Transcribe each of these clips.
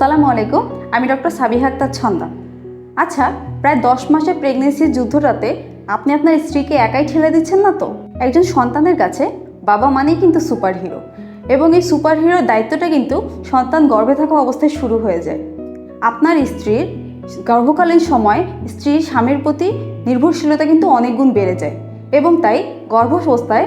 সালামু আলাইকুম, আমি ডক্টর সাবিহা আক্তার ছন্দা। আচ্ছা প্রায় দশ মাসের প্রেগনেন্সির যুদ্ধটাতে আপনি আপনার স্ত্রীকে একাই ঠেলে দিচ্ছেন না তো? একজন সন্তানের কাছে বাবা মানেই কিন্তু সুপার হিরো এবং এই সুপার হিরোর দায়িত্বটা কিন্তু সন্তান গর্ভে থাকা অবস্থায় শুরু হয়ে যায়। আপনার স্ত্রীর গর্ভকালীন সময় স্ত্রীর স্বামীর প্রতি নির্ভরশীলতা কিন্তু অনেক গুণ বেড়ে যায় এবং তাই গর্ভাবস্থায়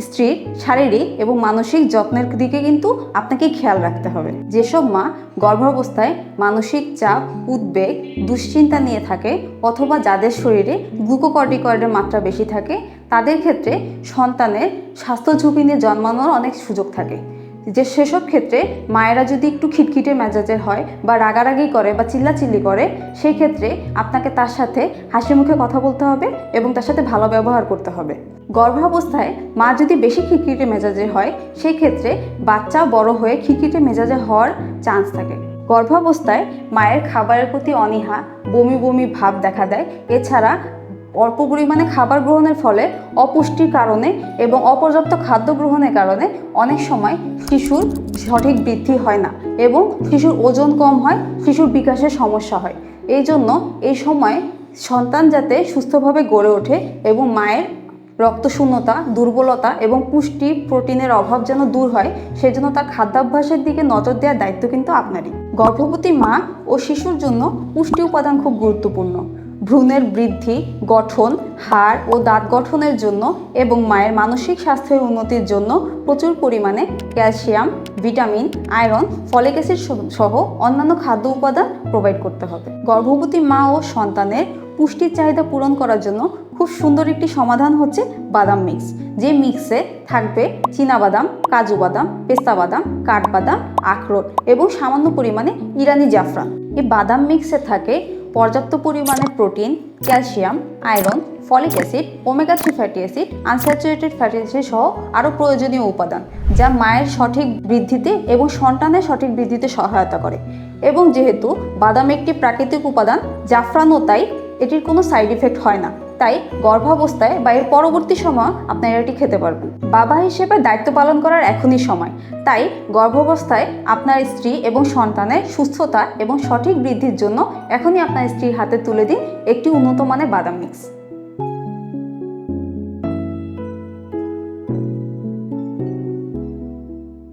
স্ত্রীর শারীরিক এবং মানসিক যত্নের দিকে কিন্তু আপনাকে খেয়াল রাখতে হবে। যেসব মা গর্ভাবস্থায় মানসিক চাপ, উদ্বেগ, দুশ্চিন্তা নিয়ে থাকে অথবা যাদের শরীরে গ্লুকোকর্টিকয়েডের মাত্রা বেশি থাকে, তাদের ক্ষেত্রে সন্তানের স্বাস্থ্য ঝুঁকি নিয়ে জন্মানোর অনেক সুযোগ থাকে। যে সেসব ক্ষেত্রে মায়েরা যদি একটু খিটখিটে মেজাজের হয় বা রাগারাগি করে বা চিল্লাচিল্লি করে, সেই ক্ষেত্রে আপনাকে তার সাথে হাসি মুখে কথা বলতে হবে এবং তার সাথে ভালো ব্যবহার করতে হবে। গর্ভাবস্থায় মা যদি বেশি খিটখিটে মেজাজের হয়, সেই ক্ষেত্রে বাচ্চা বড় হয়ে খিটখিটে মেজাজে হওয়ার চান্স থাকে। গর্ভাবস্থায় মায়ের খাবারের প্রতি অনীহা, বমি বমি ভাব দেখা দেয়। এছাড়া অল্প পরিমাণে খাবার গ্রহণের ফলে অপুষ্টির কারণে এবং অপর্যাপ্ত খাদ্য গ্রহণের কারণে অনেক সময় শিশুর সঠিক বৃদ্ধি হয় না এবং শিশুর ওজন কম হয়, শিশুর বিকাশের সমস্যা হয়। এই জন্য এই সময় সন্তান যাতে সুস্থভাবে গড়ে ওঠে এবং মায়ের রক্তশূন্যতা, দুর্বলতা এবং পুষ্টি প্রোটিনের অভাব যেন দূর হয়, সেজন্য তার খাদ্যাভ্যাসের দিকে নজর দেওয়ার দায়িত্ব কিন্তু আপনারই। গর্ভবতী মা ও শিশুর জন্য পুষ্টি উপাদান খুব গুরুত্বপূর্ণ। ভ্রূণের বৃদ্ধি, গঠন, হাড় ও দাঁত গঠনের জন্য এবং মায়ের মানসিক স্বাস্থ্যের উন্নতির জন্য প্রচুর পরিমাণে calcium, vitamin, iron, folic acid সহ অন্যান্য খাদ্য উপাদান প্রোভাইড করতে হবে। গর্ভবতী মা ও সন্তানের পুষ্টির চাহিদা পূরণ করার জন্য খুব সুন্দর একটি সমাধান হচ্ছে বাদাম মিক্স, যে মিক্সে থাকবে বাদাম, কাজু বাদাম, পেস্তা বাদাম, কাঠবাদাম, আখরোট এবং সামান্য পরিমাণে ইরানি জাফরান। এই বাদাম মিক্সে থাকে পর্যাপ্ত পরিমাণে protein, calcium, iron, folic acid, omega three fatty acid, unsaturated fatty acid সহ আরও প্রয়োজনীয় উপাদান, যা মায়ের সঠিক বৃদ্ধিতে এবং সন্তানের সঠিক বৃদ্ধিতে সহায়তা করে। এবং যেহেতু বাদাম একটি প্রাকৃতিক উপাদান জাফরানও তাই এটির কোনো সাইড ইফেক্ট হয় না। তাই গর্ভাবস্থায় বা এর পরবর্তী সময় আপনারা এটি খেতে পারবেন। বাবা হিসেবে দায়িত্ব পালন করার এখনই সময়। তাই গর্ভাবস্থায় আপনার স্ত্রী এবং সন্তানের সুস্থতা এবং সঠিক বৃদ্ধির জন্য এখনই আপনার স্ত্রীর হাতে তুলে দিন একটি উন্নত মানের বাদাম মিক্স।